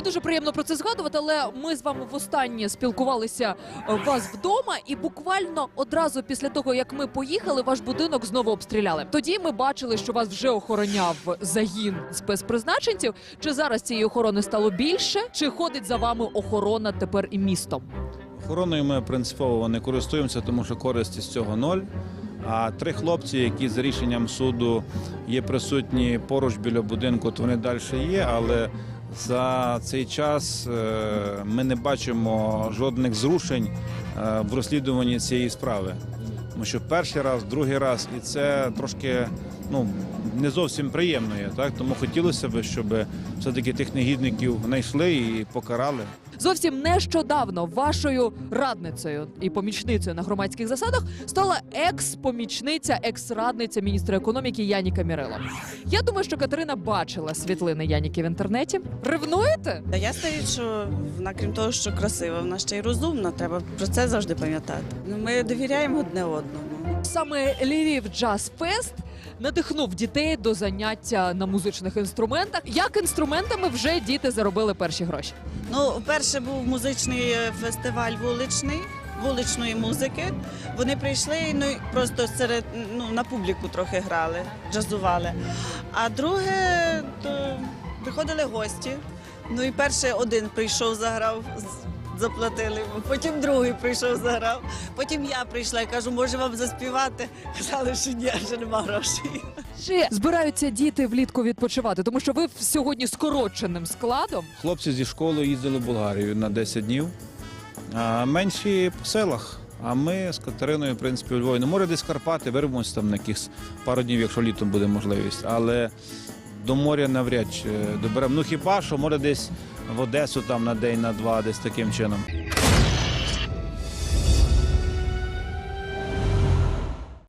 дуже приємно про це згадувати, але ми з вами востаннє спілкувалися е, у вас вдома, і буквально одразу після того, як ми поїхали, ваш будинок знову обстріляли. Тоді ми бачили, що вас вже охороняв загін спецпризначенців. Чи зараз цієї охорони стало більше? Чи ходить за вами охорона тепер і містом? Охороною ми принципово не користуємося, тому що користі з цього ноль. А три хлопці, які за рішенням суду є присутні поруч біля будинку, то вони далі є. Але за цей час е, ми не бачимо жодних зрушень е, в розслідуванні цієї справи. Тому що перший раз, другий раз, і це трошки ну, не зовсім приємно є. Так? Тому хотілося б, щоб все-таки тих негідників знайшли і покарали. Зовсім нещодавно вашою радницею і помічницею на громадських засадах стала екс-помічниця, екс-радниця міністра економіки Яніка Мірила. Я думаю, що Катерина бачила світлини Яніки в інтернеті. Ревнуєте? Та я стаю, що вона, крім того, що красива, вона ще й розумна. Треба про це завжди пам'ятати. Ну, ми довіряємо одне одному. Саме Львів Джаз Фест надихнув дітей до заняття на музичних інструментах. Як інструментами вже діти заробили перші гроші? Ну, вперше був музичний е, фестиваль вуличний. Вуличної музики вони прийшли ну просто серед ну на публіку трохи грали, джазували. А друге, то приходили гості. Ну і перший один прийшов, заграв, заплатили. Потім другий прийшов, заграв. Потім я прийшла і кажу, може вам заспівати. Казали, що ні, вже нема грошей. Чи збираються діти влітку відпочивати? Тому що ви сьогодні скороченим складом. Хлопці зі школи їздили в Болгарію на 10 днів, а менші по селах. А ми з Катериною, в принципі, у Львові. Ну, може, десь Карпати, вирвемося там на якихось пару днів, якщо літом буде можливість. Але до моря навряд чи доберемо. Ну хіба що, може, десь в Одесу там на день, на два, десь таким чином.